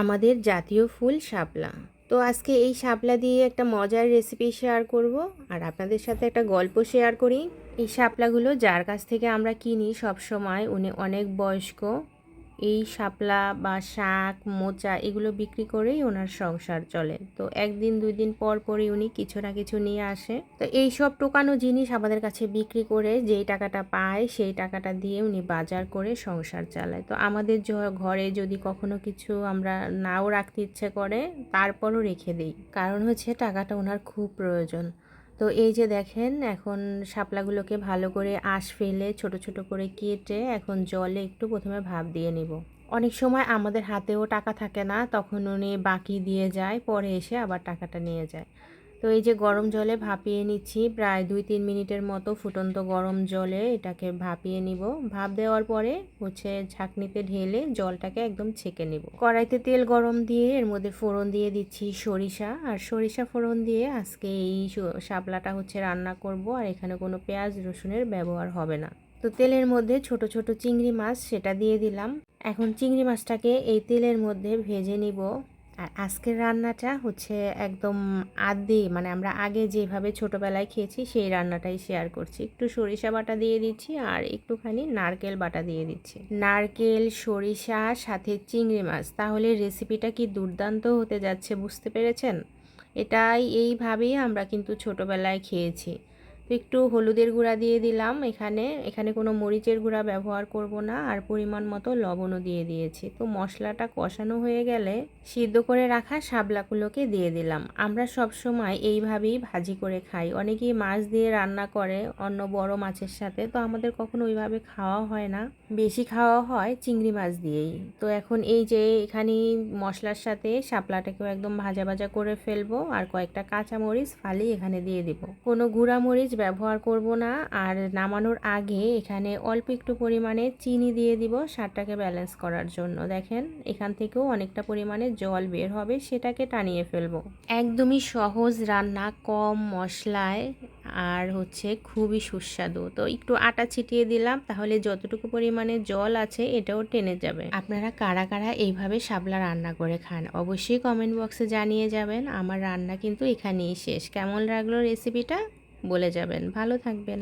আমাদের জাতীয় ফুল শাপলা। তো আজকে এই শাপলা দিয়ে একটা মজার রেসিপি শেয়ার করব। আর আপনাদের সাথে একটা গল্প শেয়ার করি। এই শাপলাগুলো যার কাছ থেকে আমরা কিনি সব সময় উনি অনেক বয়স্ক। এই শাপলা বা শাক, মোচা এগুলো বিক্রি করেই ওনার সংসার চলে। তো একদিন দুই দিন পর পরই উনি কিছু না কিছু নিয়ে আসে। তো এই সব টোকানো জিনিস আমাদের কাছে বিক্রি করে যেই টাকাটা পায়, সেই টাকাটা দিয়ে উনি বাজার করে সংসার চালায়। তো আমাদের ঘরে যদি কখনো কিছু আমরা নাও রাখতে ইচ্ছে করে, তারপরও রেখে দিই। কারণ হচ্ছে টাকাটা ওনার খুব প্রয়োজন। তো এই যে দেখেন, এখন শাপলাগুলোকে ভালো করে আঁশ ফেলে ছোট ছোট করে কেটে এখন জলে একটু প্রথমে ভাপ দিয়ে নিব। অনেক সময় আমাদের হাতেও টাকা থাকে না, তখন উনি বাকি দিয়ে যায়, পরে এসে আবার টাকাটা নিয়ে যায়। তো এই যে গরম জলে ভাপিয়ে নিচ্ছি, প্রায় দুই তিন মিনিটের মতো ফুটন্ত গরম জলে এটাকে ভাপিয়ে নিব। ভাপ দেওয়ার পরে হচ্ছে ঝাঁকনিতে ঢেলে জলটাকে একদম ছেঁকে নিব। কড়াইতে তেল গরম দিয়ে এর মধ্যে ফোড়ন দিয়ে দিচ্ছি সরিষা। আর সরিষা ফোড়ন দিয়ে আজকে এই শাপলাটা হচ্ছে রান্না করব আর এখানে কোনো পেঁয়াজ রসুনের ব্যবহার হবে না। তো তেলের মধ্যে ছোট ছোট চিংড়ি মাছ সেটা দিয়ে দিলাম। এখন চিংড়ি মাছটাকে এই তেলের মধ্যে ভেজে নিব। আর আজকের রান্নাটা হচ্ছে একদম আদি মানে আমরা আগে যেভাবে ছোটোবেলায় খেয়েছি সেই রান্নাটাই শেয়ার করছি। একটু সরিষা বাটা দিয়ে দিচ্ছি আর একটুখানি নারকেল বাটা দিয়ে দিচ্ছি। নারকেল, সরিষা, সাথে চিংড়ি মাছ। তাহলে রেসিপিটা কি দুর্দান্ত হতে যাচ্ছে বুঝতে পেরেছেন? এটাই এইভাবেই আমরা কিন্তু ছোটোবেলায় খেয়েছি। একটু হলুদের গুঁড়া দিয়ে দিলাম এখানে। এখানে কোনো মরিচের গুঁড়া ব্যবহার করব না, আর পরিমাণ মতো লবণও দিয়ে দিয়েছি। তো মশলাটা কষানো হয়ে গেলে সিদ্ধ করে রাখা শাপলাগুলোকে দিয়ে দিলাম। আমরা সব সময় এইভাবেই ভাজি করে খাই। অনেকেই মাছ দিয়ে রান্না করে অন্য বড় মাছের সাথে, তো আমাদের কখনো ওইভাবে খাওয়া হয় না। বেশি খাওয়া হয় চিংড়ি মাছ দিয়েই। তো এখন এই যে এখানে মশলার সাথে শাপলাটাকেও একদম ভাজা ভাজা করে ফেলব, আর কয়েকটা কাঁচা মরিচ ফালি এখানে দিয়ে দিব। কোনো গুঁড়া মরিচ ব্যবহার করব না। আর নামানোর আগে এখানে অল্প একটু পরিমাণে চিনি দিয়ে দিব স্বাদটাকে ব্যালেন্স করার জন্য। দেখেন, এখান থেকেও অনেকটা পরিমাণে জল বের হবে, সেটাকে টানিয়ে ফেলব। একদমই সহজ রান্না কম মশলায় আর হচ্ছে খুবই সুস্বাদু। তো একটু আটা ছিটিয়ে দিলাম, তাহলে যতটুকু পরিমাণে জল আছে এটাও টেনে যাবে। আপনারা কারা কারা এইভাবে শাপলা রান্না করে খান, অবশ্যই কমেন্ট বক্সে জানিয়ে যাবেন। আমার রান্না কিন্তু এখানেই শেষ। কেমন লাগল রেসিপিটা বলে যাবেন। ভালো থাকবেন।